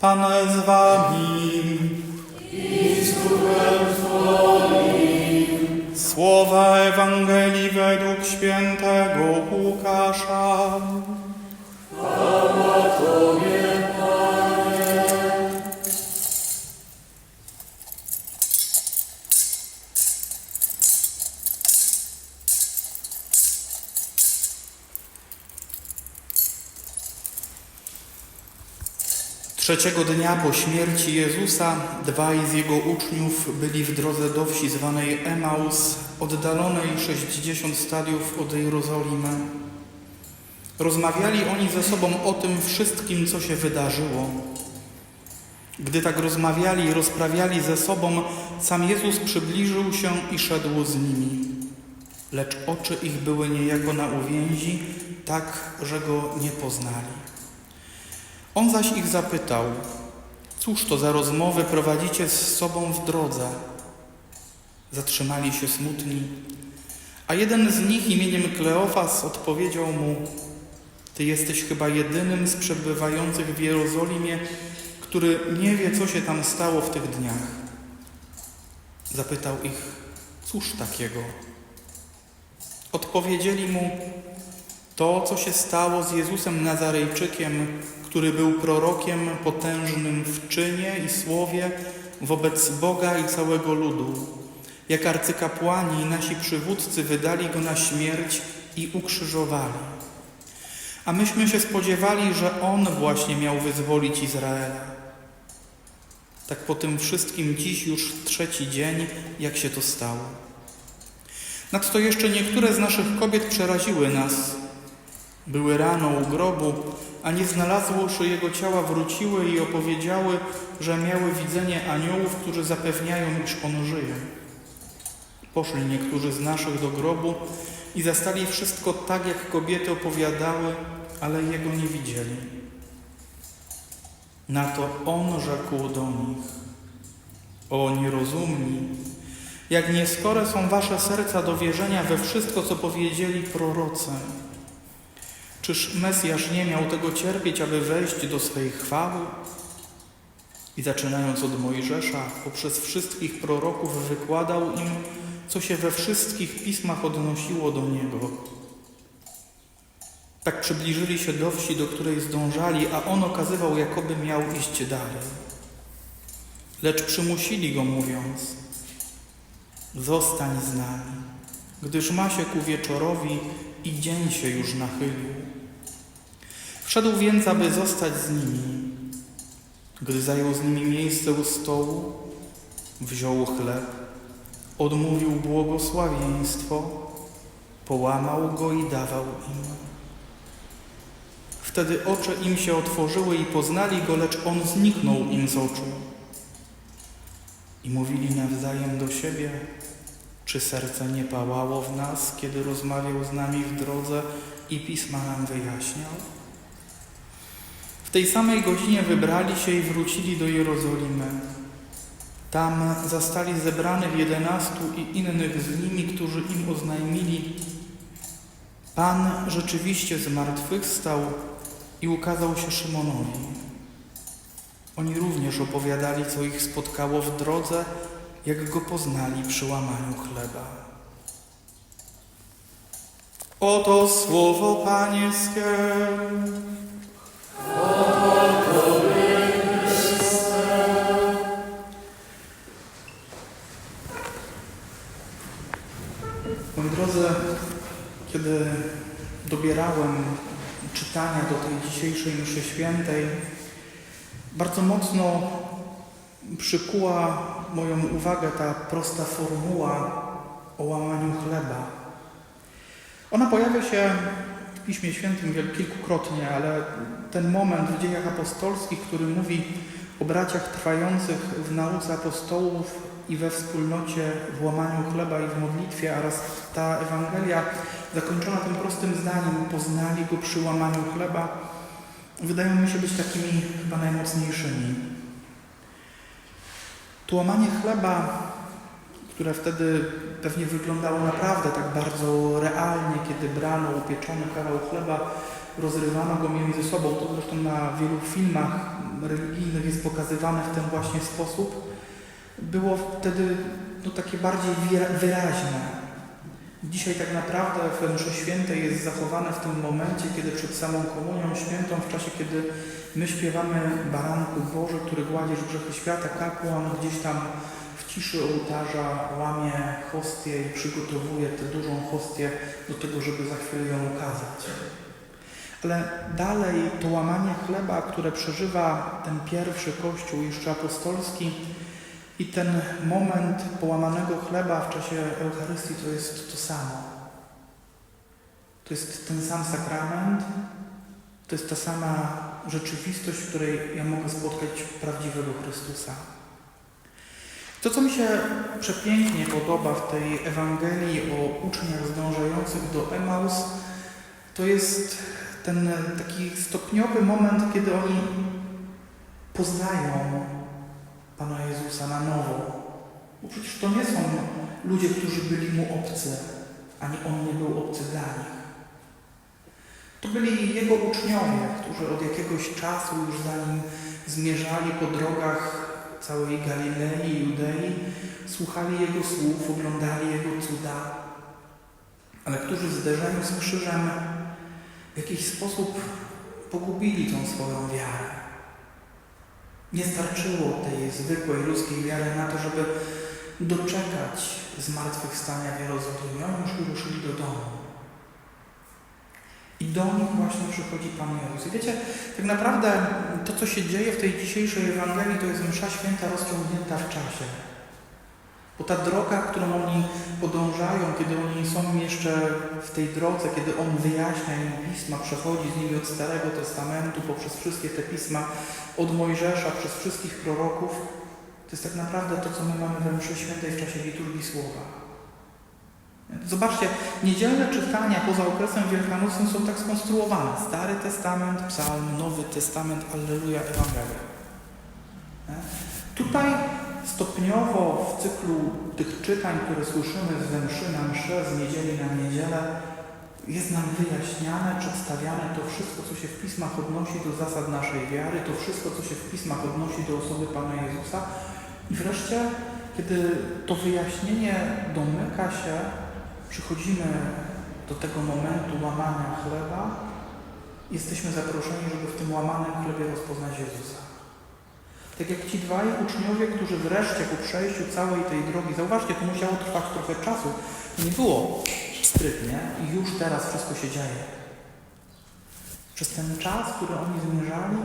Pan z wami. Słowa Ewangelii według świętego Łukasza. Trzeciego dnia po śmierci Jezusa dwaj z jego uczniów byli w drodze do wsi zwanej Emaus, oddalonej 60 stadiów od Jerozolimy. Rozmawiali oni ze sobą o tym wszystkim, co się wydarzyło. Gdy tak rozmawiali i rozprawiali ze sobą, sam Jezus przybliżył się i szedł z nimi. Lecz oczy ich były niejako na uwięzi, tak, że go nie poznali. On zaś ich zapytał, cóż to za rozmowy prowadzicie z sobą w drodze? Zatrzymali się smutni, a jeden z nich imieniem Kleofas odpowiedział mu, Ty jesteś chyba jedynym z przebywających w Jerozolimie, który nie wie, co się tam stało w tych dniach. Zapytał ich, cóż takiego? Odpowiedzieli mu, to, co się stało z Jezusem Nazarejczykiem, który był prorokiem potężnym w czynie i słowie wobec Boga i całego ludu. Jak arcykapłani i nasi przywódcy wydali go na śmierć i ukrzyżowali. A myśmy się spodziewali, że on właśnie miał wyzwolić Izraela. Tak po tym wszystkim dziś już trzeci dzień, jak się to stało. Nadto jeszcze niektóre z naszych kobiet przeraziły nas. Były rano u grobu, a nie znalazłszy jego ciała, wróciły i opowiedziały, że miały widzenie aniołów, którzy zapewniają, iż on żyje. Poszli niektórzy z naszych do grobu i zastali wszystko tak, jak kobiety opowiadały, ale jego nie widzieli. Na to on rzekł do nich: O nierozumni, jak nieskore są wasze serca do wierzenia we wszystko, co powiedzieli prorocy. Czyż Mesjasz nie miał tego cierpieć, aby wejść do swej chwały? I zaczynając od Mojżesza, poprzez wszystkich proroków wykładał im, co się we wszystkich pismach odnosiło do niego. Tak przybliżyli się do wsi, do której zdążali, a on okazywał, jakoby miał iść dalej. Lecz przymusili go, mówiąc: Zostań z nami, gdyż ma się ku wieczorowi i dzień się już nachylił. Wszedł więc, aby zostać z nimi. Gdy zajął z nimi miejsce u stołu, wziął chleb, odmówił błogosławieństwo, połamał go i dawał im. Wtedy oczy im się otworzyły i poznali go, lecz on zniknął im z oczu. I mówili nawzajem do siebie, czy serce nie pałało w nas, kiedy rozmawiał z nami w drodze i pisma nam wyjaśniał? Tej samej godzinie wybrali się i wrócili do Jerozolimy. Tam zastali zebranych jedenastu i innych z nimi, którzy im oznajmili, Pan rzeczywiście zmartwychwstał i ukazał się Szymonowi. Oni również opowiadali, co ich spotkało w drodze, jak go poznali przy łamaniu chleba. Oto słowo Pańskie. Dobierałem czytania do tej dzisiejszej mszy świętej, bardzo mocno przykuła moją uwagę ta prosta formuła o łamaniu chleba. Ona pojawia się w Piśmie Świętym kilkukrotnie, ale ten moment w dziejach apostolskich, który mówi o braciach trwających w nauce apostołów i we wspólnocie w łamaniu chleba i w modlitwie, oraz ta Ewangelia zakończona tym prostym zdaniem, poznali go przy łamaniu chleba, wydają mi się być takimi chyba najmocniejszymi. To łamanie chleba, które wtedy pewnie wyglądało naprawdę tak bardzo realnie, kiedy brano upieczony kawał chleba, rozrywano go między sobą. To zresztą na wielu filmach religijnych jest pokazywane w ten właśnie sposób. Było wtedy no, takie bardziej wyra- wyraźne. Dzisiaj tak naprawdę w mszy świętej jest zachowane w tym momencie, kiedy przed samą komunią świętą, w czasie kiedy my śpiewamy Baranku Boże, który gładzisz grzechy świata, kapłan gdzieś tam w ciszy ołtarza łamie hostię i przygotowuje tę dużą hostię do tego, żeby za chwilę ją ukazać. Ale dalej to łamanie chleba, które przeżywa ten pierwszy Kościół jeszcze apostolski i ten moment połamanego chleba w czasie Eucharystii to jest to samo. To jest ten sam sakrament, to jest ta sama rzeczywistość, w której ja mogę spotkać prawdziwego Chrystusa. To, co mi się przepięknie podoba w tej Ewangelii o uczniach zdążających do Emaus, to jest ten taki stopniowy moment, kiedy oni poznają Pana Jezusa na nowo. Bo przecież to nie są ludzie, którzy byli Mu obcy, ani On nie był obcy dla nich. To byli Jego uczniowie, którzy od jakiegoś czasu już za Nim zmierzali po drogach całej Galilei i Judei, słuchali Jego słów, oglądali Jego cuda, ale którzy w z krzyżem w jakiś sposób pogubili tą swoją wiarę. Nie starczyło tej zwykłej ludzkiej wiary na to, żeby doczekać zmartwychwstania w Jerozolimie. Oni już ruszyli do domu. I do nich właśnie przychodzi Pan Jezus. I wiecie, tak naprawdę to, co się dzieje w tej dzisiejszej Ewangelii, to jest msza święta rozciągnięta w czasie. Bo ta droga, którą oni podążają, kiedy oni są jeszcze w tej drodze, kiedy On wyjaśnia im pisma, przechodzi z nimi od Starego Testamentu poprzez wszystkie te pisma, od Mojżesza, przez wszystkich proroków, to jest tak naprawdę to, co my mamy we mszy świętej w czasie liturgii Słowa. Zobaczcie, niedzielne czytania poza okresem wielkanocnym są tak skonstruowane. Stary Testament, Psalm, Nowy Testament, Alleluja, Ewangelia. Nie? Tutaj stopniowo w cyklu tych czytań, które słyszymy z mszy na mszę, z niedzieli na niedzielę, jest nam wyjaśniane, przedstawiane to wszystko, co się w pismach odnosi do zasad naszej wiary, to wszystko, co się w pismach odnosi do osoby Pana Jezusa. I wreszcie, kiedy to wyjaśnienie domyka się, przychodzimy do tego momentu łamania chleba, jesteśmy zaproszeni, żeby w tym łamanym chlebie rozpoznać Jezusa. Tak jak ci dwaj uczniowie, którzy wreszcie po przejściu całej tej drogi, zauważcie, to musiało trwać trochę czasu, nie było sprytnie i już teraz wszystko się dzieje. Przez ten czas, który oni zmierzali,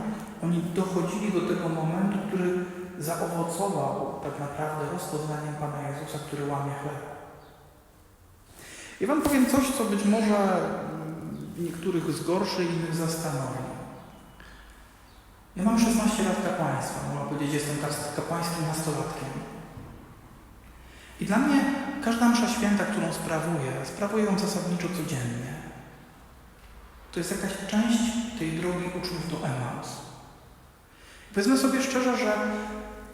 oni dochodzili do tego momentu, który zaowocował tak naprawdę rozpoznaniem Pana Jezusa, który łamie chleb. Ja Wam powiem coś, co być może niektórych zgorszy, innych zastanowi. Ja mam 16 lat kapłaństwa, można powiedzieć, jestem kapłańskim nastolatkiem. I dla mnie każda msza święta, którą sprawuję, sprawuję ją zasadniczo codziennie. To jest jakaś część tej drogi uczniów do Emaus. Powiedzmy sobie szczerze, że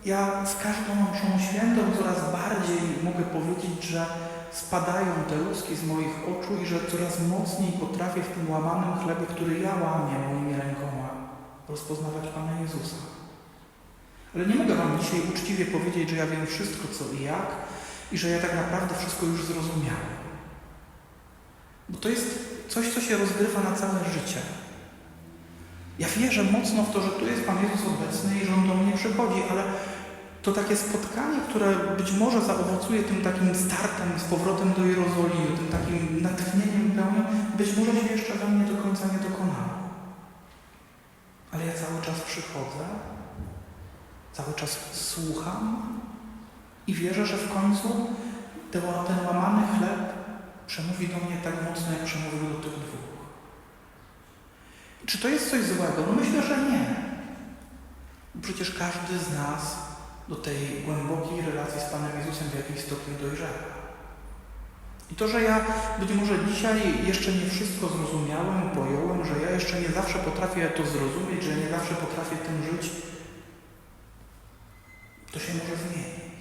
ja z każdą mszą świętą coraz bardziej mogę powiedzieć, że spadają te luski z moich oczu i że coraz mocniej potrafię w tym łamanym chlebie, który ja łamię moimi rękoma, rozpoznawać Pana Jezusa. Ale nie mogę Wam dzisiaj uczciwie powiedzieć, że ja wiem wszystko co i jak i że ja tak naprawdę wszystko już zrozumiałem. Bo to jest coś, co się rozgrywa na całe życie. Ja wierzę mocno w to, że tu jest Pan Jezus obecny i że On do mnie przychodzi, ale to takie spotkanie, które być może zaowocuje tym takim startem z powrotem do Jerozolimy, tym takim natchnieniem pełnym, być może się jeszcze we mnie do końca nie dokonało. Cały czas przychodzę, cały czas słucham i wierzę, że w końcu ten, ten łamany chleb przemówi do mnie tak mocno, jak przemówił do tych dwóch. Czy to jest coś złego? No myślę, że nie. Przecież każdy z nas do tej głębokiej relacji z Panem Jezusem w jakimś stopniu dojrzewa. I to, że ja być może dzisiaj jeszcze nie wszystko zrozumiałem, pojąłem, że ja jeszcze nie zawsze potrafię to zrozumieć, że nie zawsze potrafię tym żyć, to się może zmienić.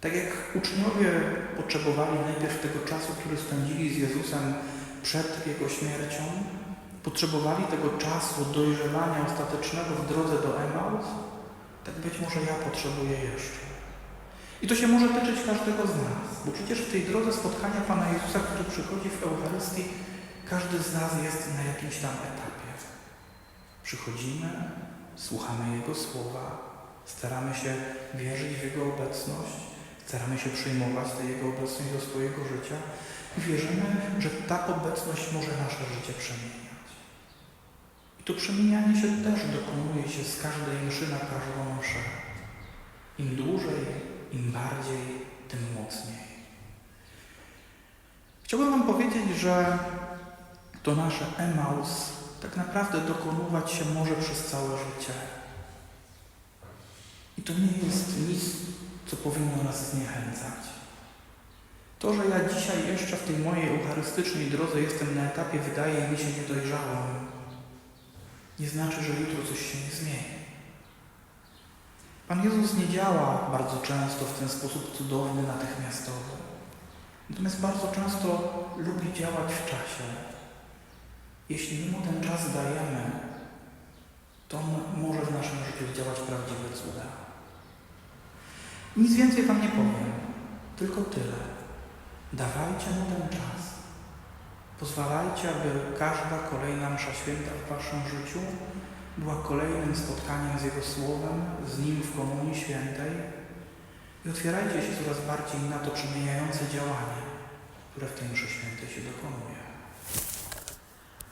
Tak jak uczniowie potrzebowali najpierw tego czasu, który spędzili z Jezusem przed Jego śmiercią potrzebowali tego czasu dojrzewania ostatecznego w drodze do Emaus, tak być może ja potrzebuję jeszcze. I to się może tyczyć każdego z nas, bo przecież w tej drodze spotkania Pana Jezusa, który przychodzi w Eucharystii, każdy z nas jest na jakimś tam etapie. Przychodzimy, słuchamy Jego słowa, staramy się wierzyć w Jego obecność, staramy się przyjmować tę Jego obecność do swojego życia i wierzymy, że ta obecność może nasze życie przemieniać. I to przemienianie się też dokonuje się z każdej mszy na każdą mszę. Im dłużej, im bardziej, tym mocniej. Chciałbym Wam powiedzieć, że to nasze Emaus tak naprawdę dokonywać się może przez całe życie. I to nie jest nic, co powinno nas zniechęcać. To, że ja dzisiaj jeszcze w tej mojej eucharystycznej drodze jestem na etapie, wydaje mi się, niedojrzałym, nie znaczy, że jutro coś się nie zmieni. Pan Jezus nie działa bardzo często w ten sposób cudowny, natychmiastowy. Natomiast bardzo często lubi działać w czasie. Jeśli mu ten czas dajemy, to może w naszym życiu działać prawdziwe cuda. Nic więcej Wam nie powiem, tylko tyle. Dawajcie mu ten czas. Pozwalajcie, aby każda kolejna msza święta w Waszym życiu była kolejnym spotkaniem z Jego Słowem, z Nim w Komunii Świętej i otwierajcie się coraz bardziej na to przemieniające działanie, które w tej mszy świętej się dokonuje.